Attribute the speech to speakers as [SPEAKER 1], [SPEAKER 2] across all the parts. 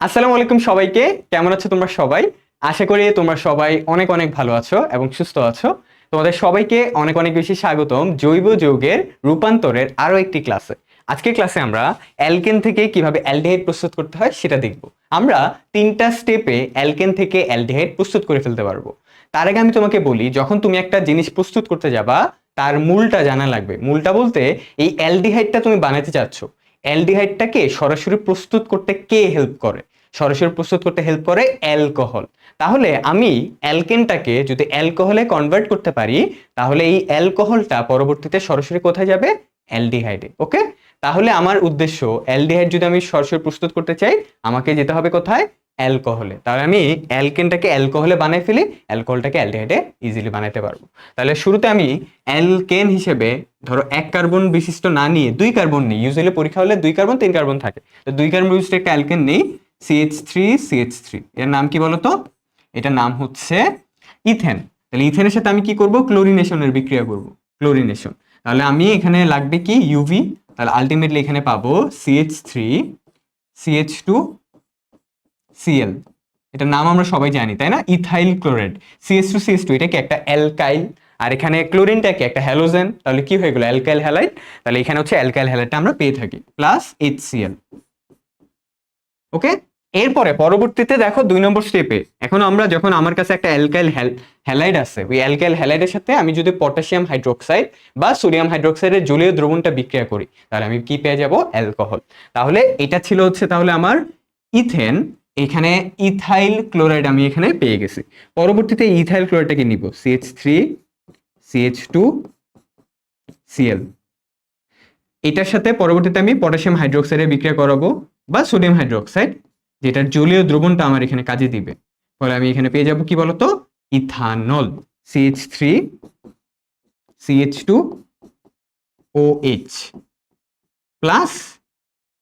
[SPEAKER 1] আসসালামু আলাইকুম সবাইকে। কেমন আছো তোমরা সবাই? আশা করি তোমরা সবাই অনেক অনেক ভালো আছো এবং সুস্থ আছো। তোমাদের সবাইকে অনেক অনেক বেশি স্বাগতম জৈব যৌগের রূপান্তরের আরও একটি ক্লাসে। আজকের ক্লাসে আমরা অ্যালকেন থেকে কীভাবে অ্যালডিহাইড প্রস্তুত করতে হয় সেটা দেখব। আমরা তিনটা স্টেপে অ্যালকেন থেকে অ্যালডিহাইড প্রস্তুত করে ফেলতে পারব। তার আগে আমি তোমাকে বলি, যখন তুমি একটা জিনিস প্রস্তুত করতে যাবা, তার মূলটা জানা লাগবে। মূলটা বলতে এই অ্যালডিহাইডটা তুমি বানাতে চাচ্ছ। অ্যালডিহাইডটাকে সরাসরি প্রস্তুত করতে কে হেল্প করে? সরাসরি প্রস্তুত করতে হেল্প করে অ্যালকোহল। তাহলে আমি অ্যালকেনটাকে যদি অ্যালকোহলে কনভার্ট করতে পারি, তাহলে এই অ্যালকোহলটা পরবর্তীতে সরাসরি কোথায় যাবে? অ্যালডিহাইডে ওকে তাহলে আমার উদ্দেশ্য, অ্যালডিহাইড যদি আমি সরাসরি প্রস্তুত করতে চাই, আমাকে যেতে হবে কোথায়? অ্যালকোহলে। তাহলে আমি অ্যালকেনটাকে অ্যালকোহলে বানাই ফেলি, অ্যালকোহলটাকে অ্যালডিহাইডে ইজিলি বানাতে পারব। তাহলে শুরুতে আমি অ্যালকেন হিসেবে ধরো এক কার্বন বিশিষ্ট না নিয়ে দুই কার্বন নিই। ইউজুয়ালি পরীক্ষা হলে দুই কার্বন, তিন কার্বন থাকে। তো দুই কার্বন বিশিষ্ট একটা অ্যালকেন নেই সিএইচ থ্রি সিএইচ থ্রি এর নাম কি বলতো? এটার নাম হচ্ছে ইথেন। তাহলে ইথেনের সাথে আমি কি করব? ক্লোরিনেশনের বিক্রিয়া করব। ক্লোরিনেশন। তাহলে আমি এখানে লাগবে কি? ইউভি তাহলে আলটিমেটলি এখানে পাবো CH three CH two CL এটার নাম আমরা সবাই জানি, তাই না? Ethyl chloride CS two CS two এটা কি একটা অ্যালকাইল আর এখানে ক্লোরিনটা কি একটা হ্যালোজেন তাহলে কি হয়ে গেল? অ্যালকাইল হ্যালাইড তাহলে এখানে হচ্ছে অ্যালকাইল হ্যালাইডটা আমরা পেয়ে থাকি প্লাস এইচ সিএল ওকে এরপরে, পরবর্তীতে দেখো দুই নম্বর স্টেপে এখন আমরা যখন আমার কাছে একটা অ্যালকাইল হ্যালাইড আছে, ওই অ্যালকাইল হ্যালাইডের সাথে আমি যদি পটাশিয়াম হাইড্রোক্সাইড বা সোডিয়াম হাইড্রোক্সাইডের জলীয় দ্রবণটা বিক্রিয়া করি, তাহলে আমি কি পেয়ে যাব? অ্যালকোহল তাহলে এটা ছিল হচ্ছে তাহলে আমার ইথেন এখানে ইথাইল ক্লোরাইড আমি এখানে পেয়ে গেছি। পরবর্তীতে ইথাইল ক্লোরাইডটাকে নিব CH three CH two CL এটার সাথে পরবর্তীতে আমি পটাশিয়াম হাইড্রোক্সাইডের বিক্রিয়া করাবো, বা সোডিয়াম হাইড্রোক্সাইড, যেটার জলীয় দ্রবণটা আমার এখানে কাজে দিবে। ফলে আমি এখানে পেয়ে যাব কি বলতো? Ethanol CH three CH two O H plus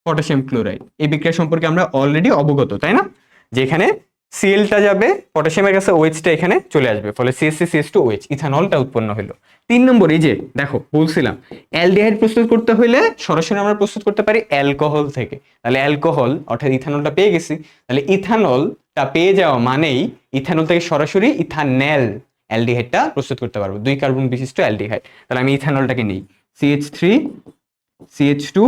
[SPEAKER 1] potassium chloride. এই বিক্রিয়া সম্পর্কে আমরা অলরেডি অবগত, তাই না? যেখানে সিএলটা যাবে, পটাশিয়ামের কাছে ওএইচটা এখানে চলে আসবে, ফলে সিএসসি সিএস টু ওএইচ ইথানলটা উৎপন্ন হলো। তিন নম্বর, এই যে, দেখো, বলছিলাম, অ্যালডিহাইড প্রস্তুত করতে হলে সরাসরি আমরা প্রস্তুত করতে পারি অ্যালকোহল থেকে। তাহলে অ্যালকোহল, অর্থাৎ ইথানলটা পেয়ে গেছি, তাহলে ইথানলটা পেয়ে যাওয়া মানেই ইথানল থেকে সরাসরি ইথানেল অ্যালডিহাইডটা প্রস্তুত করতে পারব। দুই কার্বন বিশিষ্ট অ্যালডিহাইড। তাহলে আমি ইথানলটাকে নিই। CH three CH two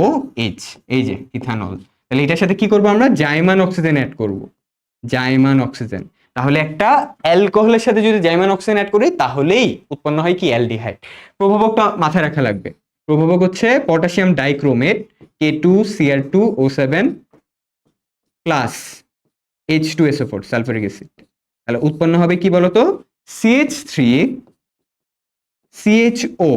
[SPEAKER 1] O H এই যে ইথানল তাহলে এটার সাথে কি করব আমরা? জাইমান অক্সিজেন অ্যাড করব। জাইমান অক্সিজেন তাহলে একটা অ্যালকোহলের সাথে যদি জাইমান অক্সিজেন অ্যাড করি, তাহলেই উৎপন্ন হয় কি? অ্যালডিহাইড। প্রভাবকটা মাথায় রাখা লাগবে। প্রভাবক হচ্ছে potassium dichromate K two CR two O seven plus H two SO four sulphuric acid তাহলে উৎপন্ন হবে কি বলতো? সিএইচ থ্রি সিএইচও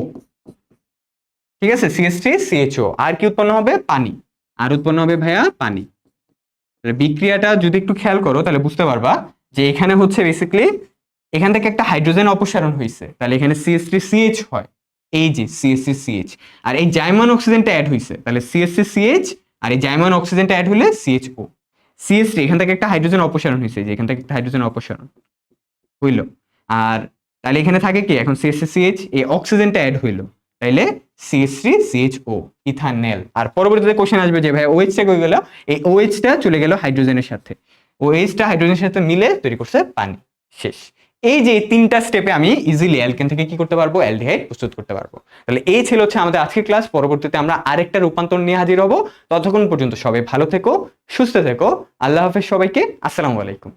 [SPEAKER 1] ঠিক আছে? সিএস থ্রি সিএইচও আর কি উৎপন্ন হবে? পানি। আর উৎপন্ন হবে ভাইয়া পানি। বিক্রিয়াটা যদি একটু খেয়াল করো, তাহলে বুঝতে পারবা যে এখানে হচ্ছে বেসিক্যালি এখান থেকে একটা হাইড্রোজেন অপসারণ হয়েছে তাহলে এখানে সিএস থ্রি সিএইচ হয়। এই যে সিএসসি সিএইচ আর এই জাইমান অক্সিজেনটা অ্যাড হয়েছে তাহলে সিএসসি সিএইচ আর এই জাইমান অক্সিজেনটা অ্যাড হলে সিএইচও সিএস থ্রি এখান থেকে একটা হাইড্রোজেন অপসারণ হয়েছে যে এখান থেকে একটা হাইড্রোজেন অপসারণ। হইল। আর তাহলে এখানে থাকে কি? এখন সিএসসি সিএইচ এই অক্সিজেনটা অ্যাড হইল। তাইলে সিএস থ্রি সিএইচ ও আর পরবর্তীতে কোশ্চেন আসবে যে ভাই ওএইচটা কই গেল? এই ওএইচটা চলে গেল হাইড্রোজেনের সাথে। ওএইচটা হাইড্রোজেনের সাথে মিলে তৈরি করছে পানি। শেষ। এই যে তিনটা স্টেপে আমি ইজিলি অ্যালকেন থেকে কি করতে পারব? অ্যালডিহাইড প্রস্তুত করতে পারব। তাহলে এই ছিল হচ্ছে আমাদের আজকের ক্লাস পরবর্তীতে আমরা আরেকটা রূপান্তর নিয়ে হাজির হব। ততক্ষণ পর্যন্ত সবাই ভালো থেকো, সুস্থ থেকো। আল্লাহ হাফেজ সবাইকে। আসসালামু আলাইকুম।